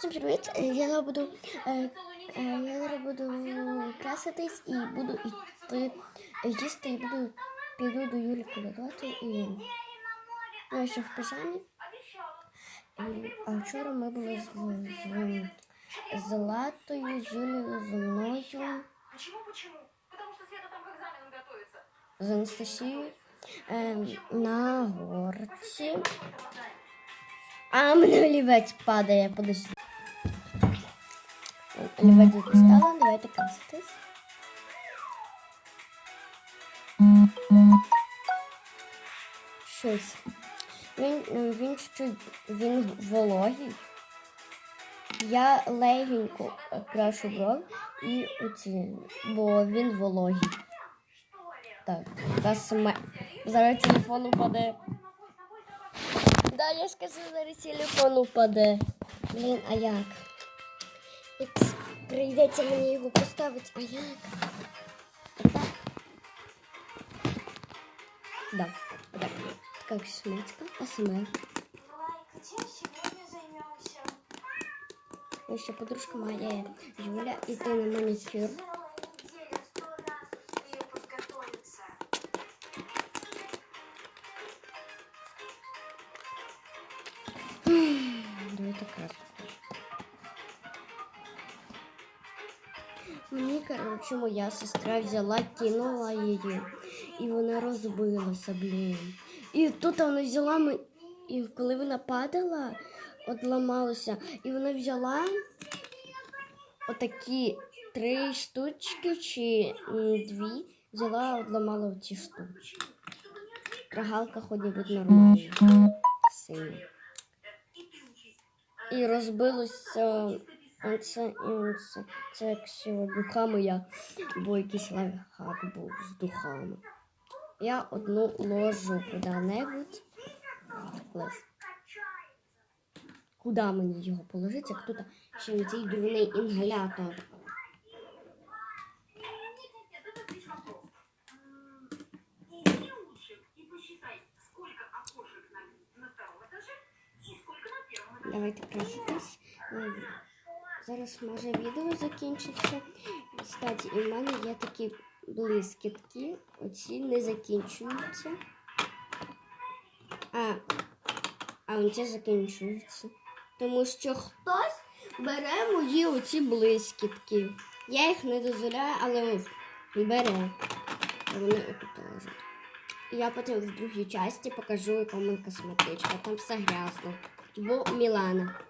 Всім привіт! Е, Я зараз буду, е, е, я зараз буду краситись і буду йти їсти і буду піду до Юлі колядувати і я ще в пижамі. А вчора ми були з, з, з Латою, з Юлею, зі мною, з Анастасією на горці. А мене олівець падає, подожди. Олівець дістала, давайте краситись. Щось. Він, е, він що він вологий. Я легенько крашу бров і оці, бо він вологий. Так, та сме. Зараз телефон упаде. Да, я сказала, зараз телефон упаде. Блін, а? Як прийдеться мені його поставити, а як? Отак? Да, отак. Така смачка, АСМР. Лайк, чем сегодня займемся? І ще подружка моя Юля, іде на манікюр. Неделю сто раз Мені, коротше, моя сестра взяла, кинула її, і вона розбилася, блін. І тут вона взяла. І коли вона падала, от ламалася, і вона взяла отакі три штучки чи дві, взяла, отламала ці штучки. Рогалка ходить від нормально. Синя. І розбилося оце і оце. Це як з духами я, бо якийсь лайфхак був з духами. Я одну ложу куди-небудь. Лист. Куди мені його положити, як тут ще й цей дурний інгалятор. Нет, нет, это слишком просто. М, Иди лучше и посчитай, сколько окошек на, на втором этаже и сколько на первом этаже. Давайте краситись. Зараз може відео закінчиться. Кстати, в мене є такі блискітки. Оці не закінчуються. А, а оці закінчуються. Тому що хтось бере мої оці блискітки. Я їх не дозволяю, але бере. Вони отут лежать. Я потім в другій часті покажу, яка мене косметичка. Там все грязно. Бо Мілана.